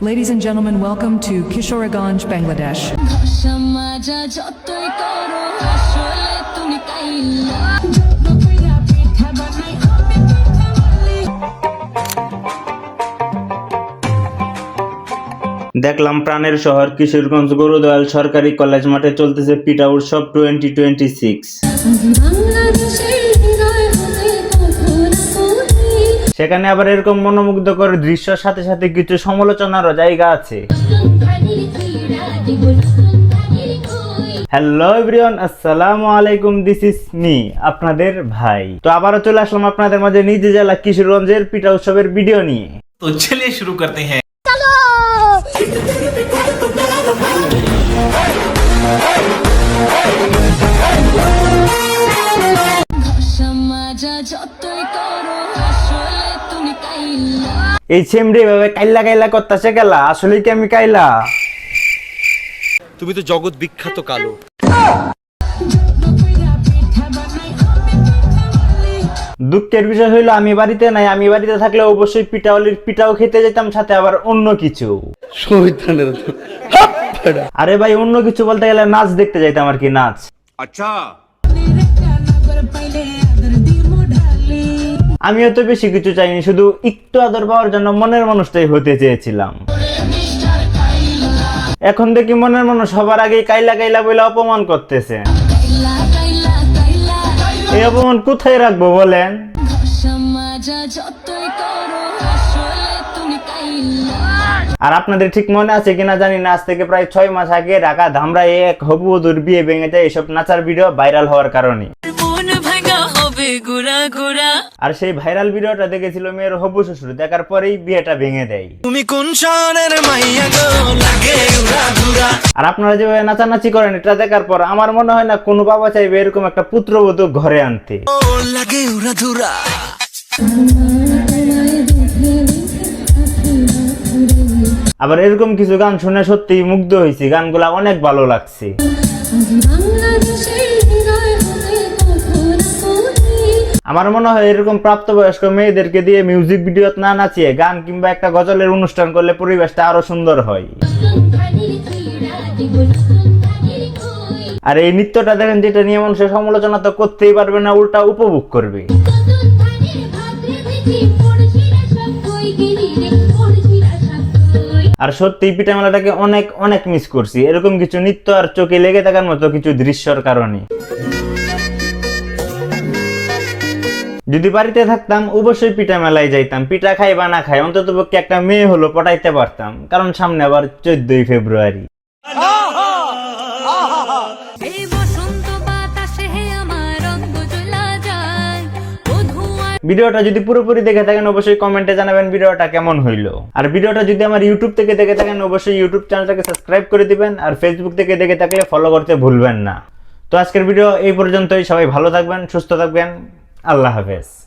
Ladies and gentlemen, welcome to Kishoreganj, Bangladesh. দেখলাম প্রাণের শহর কিশোরগঞ্জ গরুদয়াল সরকারি কলেজ মাঠে চলতেছে পিটা উৎসব টোয়েন্টি টোয়েন্টি সিক্স সেখানে আবার এরকম মনোমুগ্ধকর দৃশ্যর সাথে সাথে কিছু সমালোচনারও জায়গা আছে। হ্যালো এভরিওয়ান আসসালামু আলাইকুম দিস ইজ মি আপনাদের ভাই। তো আবারও চলে আসলাম আপনাদের মাঝে নিজে জেলা কিশোরগঞ্জের পিঠা উৎসবের ভিডিও নিয়ে। তো চলে শুরু করতে হ্যাঁ। চলো! এই ছেমড়ি ভাবে কাইলা কাইলা করতেছে গেলা আসলে কি আমি কাইলা? তুমি তো জগৎ বিখ্যাত কালো। দুঃখের বিষয় হইল আমি বাড়িতে নাই আমি বাড়িতে থাকলে অবশ্যই পিঠাওয়ালির পিঠাও খেতে যেতাম সাথে আবার অন্য কিছু। আরে ভাই অন্য কিছু বলতে গেলে নাচ দেখতে যাইতাম আর কি নাচ। আচ্ছা। আমিও তো বেশি কিছু চাইনি, শুধু একটু আদর পাওয়ার জন্য মনের মানুষটাই হতে চেয়েছিলাম। এখন দেখি মনের মানুষ সবার আগে কাইলা কাইলা বলে অপমান করতেছে। এই অপমান কোথায় রাখব বলেন? আর আপনাদের ঠিক মনে আছে কিনা জানি না, আজ থেকে প্রায় ছয় মাস আগে ঢাকা ধামরায় এক হবু বধুর বিয়ে ভেঙে যায় এসব নাচার ভিডিও ভাইরাল হওয়ার কারণে। গুড়া গুড়া। আর সেই ভাইরাল ভিডিওটা দেখেছিল মেয়ের হবু শ্বশুর দেখার পরেই বিয়েটা ভেঙে দেয়। তুমি কোন শহরের মাইয়া গো? লাগে উড়া আর আপনারা যেভাবে নাচানাচি করেন এটা দেখার পর আমার মনে হয় না কোনো বাবা চাইবে এরকম একটা পুত্রবধূ ঘরে আনতে। ও লাগে উড়া ধুরা আবার এরকম কিছু গান শুনে সত্যিই মুগ্ধ হয়েছি গানগুলা অনেক ভালো লাগছে। আমার মনে হয় এরকম প্রাপ্তবয়স্ক মেয়েদেরকে দিয়ে মিউজিক ভিডিও না নাচিয়ে গান কিংবা একটা গজলের অনুষ্ঠান করলে পরিবেশটা আরও সুন্দর হয়। আর এই নৃত্যটা দেখেন যেটা নিয়ে মানুষের সমালোচনা তো করতেই পারবে না, উল্টা উপভোগ করবে। আর সত্যি পিঠা মেলাটাকে অনেক অনেক মিস করছি। এরকম কিছু নৃত্য আর চোখে লেগে থাকার মতো কিছু দৃশ্যর কারণে। যদি বাড়িতে থাকতাম অবশ্যই পিঠা মেলায় যাইতাম। পিঠা খাই বা না খাই অন্তত পক্ষে একটা মেয়ে হলো পটাইতে পারতাম। কারণ সামনে আবার চোদ্দই ফেব্রুয়ারি। ভিডিওটা যদি পুরোপুরি দেখে থাকেন অবশ্যই কমেন্টে জানাবেন ভিডিওটা কেমন হইল। আর ভিডিওটা যদি আমার ইউটিউব থেকে দেখে থাকেন অবশ্যই ইউটিউব চ্যানেলটাকে সাবস্ক্রাইব করে দিবেন আর ফেসবুক থেকে দেখে থাকলে ফলো করতে ভুলবেন না। তো আজকের ভিডিও এই পর্যন্তই সবাই ভালো থাকবেন সুস্থ থাকবেন। আল্লাহ হাফেজ।